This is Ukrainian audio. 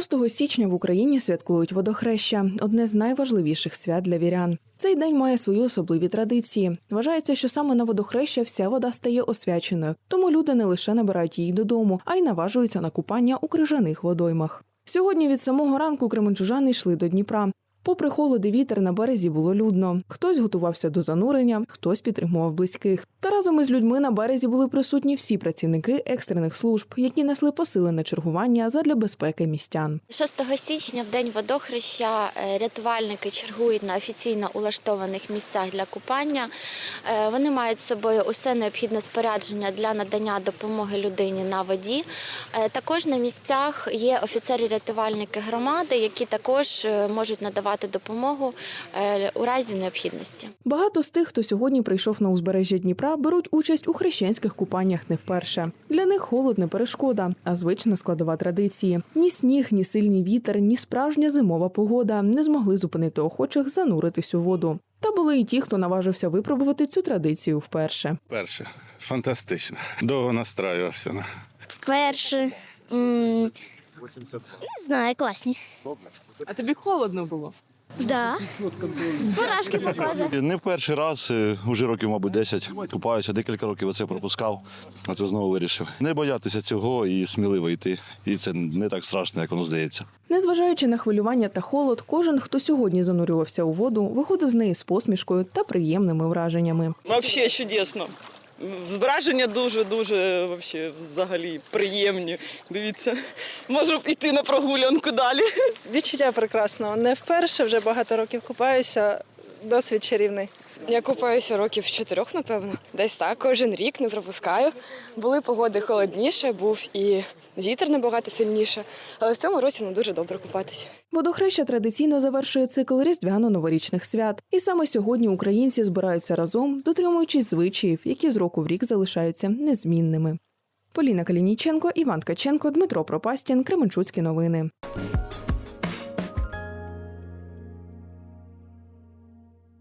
6 січня в Україні святкують водохреща одне з найважливіших свят для вірян. Цей день має свої особливі традиції. Вважається, що саме на водохреща вся вода стає освяченою, тому люди не лише набирають її додому, а й наважуються на купання у крижаних водоймах. Сьогодні від самого ранку кременчужани йшли до Дніпра. Попри холод і вітер на березі було людно. Хтось готувався до занурення, хтось підтримував близьких. Та разом із людьми на березі були присутні всі працівники екстрених служб, які несли посилене чергування задля безпеки містян. 6 січня, в день водохреща, е, рятувальники чергують на офіційно улаштованих місцях для купання. Е, Вони мають з собою усе необхідне спорядження для надання допомоги людині на воді. Е, Також на місцях є офіцери-рятувальники громади, які також можуть надавати допомогу е, у разі необхідності. Багато з тих, хто сьогодні прийшов на узбережжя Дніпра, беруть участь у хрещенських купаннях не вперше. Для них холод не перешкода, а звична складова традиції. Ні сніг, ні сильний вітер, ні справжня зимова погода не змогли зупинити охочих зануритись у воду. Та були і ті, хто наважився випробувати цю традицію вперше. Перше, фантастично. Довго настраювався. Вперше. М, Не знаю, класні. А тобі холодно було? Да. Мурашки показує. Не в перший раз, е, уже років, мабуть, 10. Купаюся, декілька років оце пропускав, а це знову вирішив. Не боятися цього і сміливо йти. І це не так страшно, як воно здається. Незважаючи на хвилювання та холод, кожен, хто сьогодні занурювався у воду, виходив з неї з посмішкою та приємними враженнями. Вообще чудесно. Враження дуже дуже вообще, взагалі приємні. Дивіться, можу йти на прогулянку далі. Відчуття прекрасного. Не вперше, вже багато років купаюся. Досвід чарівний. Я купаюся років чотирьох, напевно. Десь так, кожен рік не пропускаю. Були погоди холодніше, був і вітер набагато сильніше. Але в цьому році ну, дуже добре купатися. Водохреща традиційно завершує цикл різдвяно-новорічних свят. І саме сьогодні українці збираються разом, дотримуючись звичаїв, які з року в рік залишаються незмінними. Поліна Калініченко, Іван Ткаченко, Дмитро Пропастін, Кременчуцькі новини.